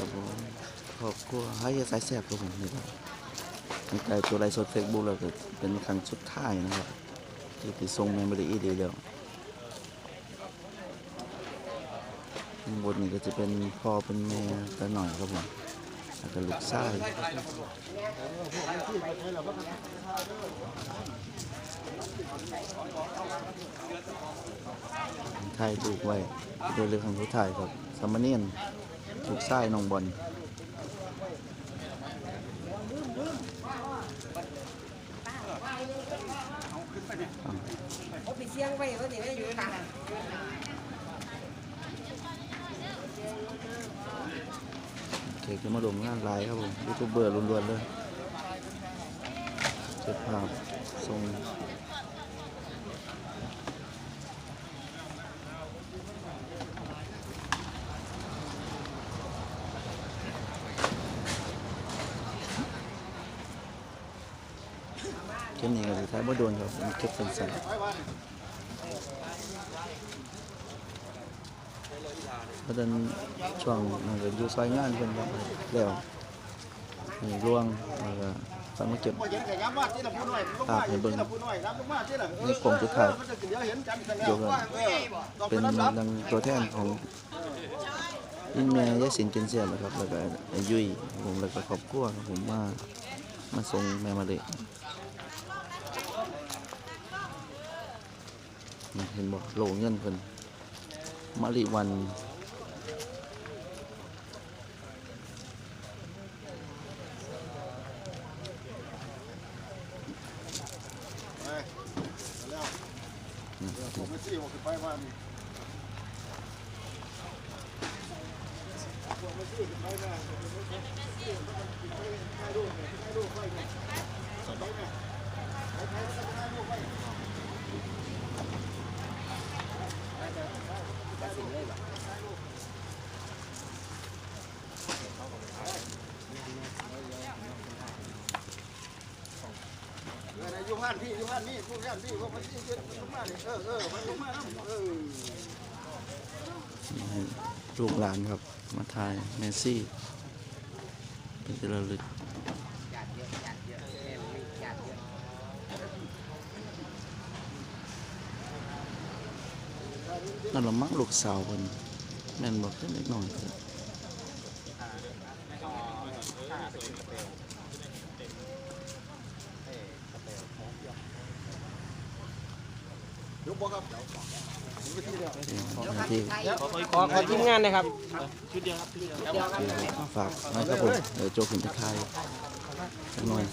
ครับผมครอบครัวให้สายแสบครับผมนี่ครับตั้งแต่ตัวไลฟ์สดเฟซบุ๊กแล้วก็เป็นครั้งสุดท้ายนะครับที่ไปส่งแมมโมรี่ดีแล้วข้างบนนี่ก็จะเป็นพ่อเป็นแม่กันหน่อยครับผมแล้วก็ลูกชายถ่ายลูกไว้โดยเรื่องของผู้ถ่ายครับสามเณร ลูกชายน้องบอลเขาไปเสียงไว้ว่าอย่างนี้อยู่ค่ะเค้กจะมาดมงานไลน์ครับผมยูทูบเบอร์ล้วนๆเลยเก็บภาพทรง เก็บนี้ก็สุดท้ายบ่โดนครับผมเก็บเป็นสันเพราะฉะนั้นช่วงนั้นก็อยู่ซอยงานเพิ่นครับแล้วนี่ร่วงแล้วก็ฟังมาเก็บบ่เห็นแต่ย้ำว่าที่ละผู้น้องมาที่ละผู้น้อยรับลงมาที่ละในกล่องสุดท้ายมันจะเดี๋ยวเดี๋ยวกันเป็นดังตัวแทนของอินแม่ยายสินเจนเซียนนะครับแล้วก็ไอ้ยุ้ยผมแล้วก็ครอบครัวครับผมมา มาส่งแม่มาเลยเห็นบอกโหลเงินเพิ่นมาริวันผมไม่ซี่ผมไปว่านี่เอออยู่ห้านพี่อยู่ห้านนี่ผู้ห้านพี่พวกมันซี่เยอะลงมานี่เออเออมันลงมาแล้วเออลูกหลานครับ มาถ่ายเมสซี่ เป็นที่ระลึก นั่นละมั้งลูกสาวคนแม่นบอกเพิ่นเล็กน้อยครับยกบ่ครับที่ขอขอทีมงานนะครับชุดเดียวครับฝากนะครับผมเดี๋ยวโจขึ้นไปถ่ายสักหน่อย